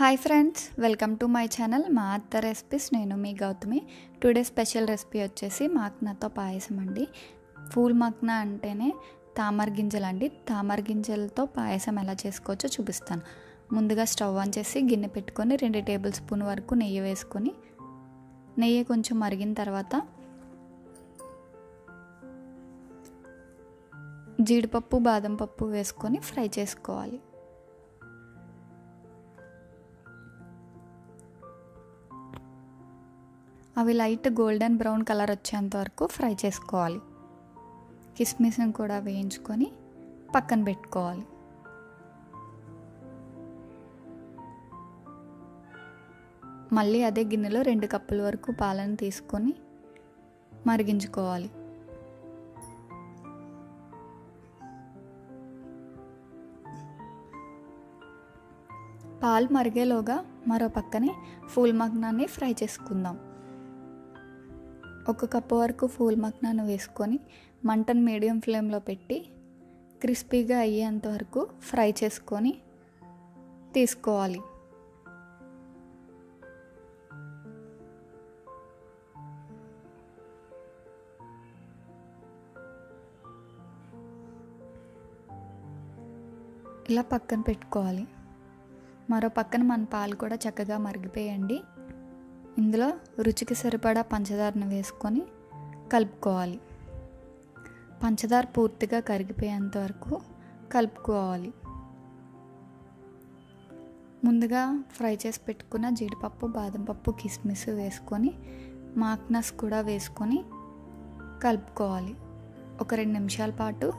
Hi friends welcome to my channel. మా అత్త recipes నేను మీ గౌతమి. టుడే స్పెషల్ రెసిపీ వచ్చేసి మాక్నాతో పాయసం అండి. ఫూల్ మాక్నా అంటేనే తామర గింజలు అండి. తామర గింజలతో పాయసం ఎలా చేసుకోవచ్చో చూపిస్తాను. ముందుగా స్టవ్ ఆన్ చేసి గిన్నె పెట్టుకొని రెండు టేబుల్ స్పూన్ వరకు నెయ్యి వేసుకొని నెయ్యి కొంచెం మరిగిన తర్వాత జీడిపప్పు బాదం పప్పు వేసుకొని ఫ్రై చేసుకోవాలి. అవి లైట్ గోల్డెన్ బ్రౌన్ కలర్ వచ్చేంత వరకు ఫ్రై చేసుకోవాలి. కిస్మిస్ని కూడా వేయించుకొని పక్కన పెట్టుకోవాలి. మళ్ళీ అదే గిన్నెలో రెండు కప్పుల వరకు పాలను తీసుకొని మరిగించుకోవాలి. పాలు మరిగేలోగా మరో పక్కనే ఫూల్ మగ్నాన్ని ఫ్రై చేసుకుందాం. ఒక కప్పు వరకు ఫూల్ మక్నాను వేసుకొని మంటను మీడియం ఫ్లేమ్లో పెట్టి క్రిస్పీగా అయ్యేంత వరకు ఫ్రై చేసుకొని తీసుకోవాలి. ఇలా పక్కన పెట్టుకోవాలి. మరో పక్కన మన పాలు కూడా చక్కగా మరిగిపోయండి. ఇందులో రుచికి సరిపడా పంచదారను వేసుకొని కలుపుకోవాలి. పంచదార పూర్తిగా కరిగిపోయేంత వరకు కలుపుకోవాలి. ముందుగా ఫ్రై చేసి పెట్టుకున్న జీడిపప్పు బాదం పప్పు కిస్మిస్ వేసుకొని మాక్నస్ కూడా వేసుకొని కలుపుకోవాలి. ఒక రెండు నిమిషాల పాటు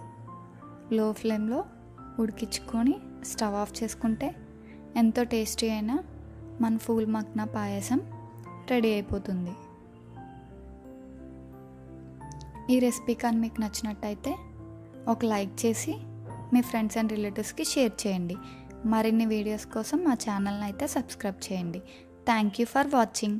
లో ఫ్లేమ్లో ఉడికించుకొని స్టవ్ ఆఫ్ చేసుకుంటే ఎంతో టేస్టీ అయిన మన ఫూల్ మక్నా పాయసం రెడీ అయిపోతుంది. ఈ రెసిపీ కానీ మీకు నచ్చినట్టయితే ఒక లైక్ చేసి మీ ఫ్రెండ్స్ అండ్ రిలేటివ్స్కి షేర్ చేయండి. మరిన్ని వీడియోస్ కోసం మా ఛానల్ని అయితే సబ్స్క్రైబ్ చేయండి. Thank you for watching.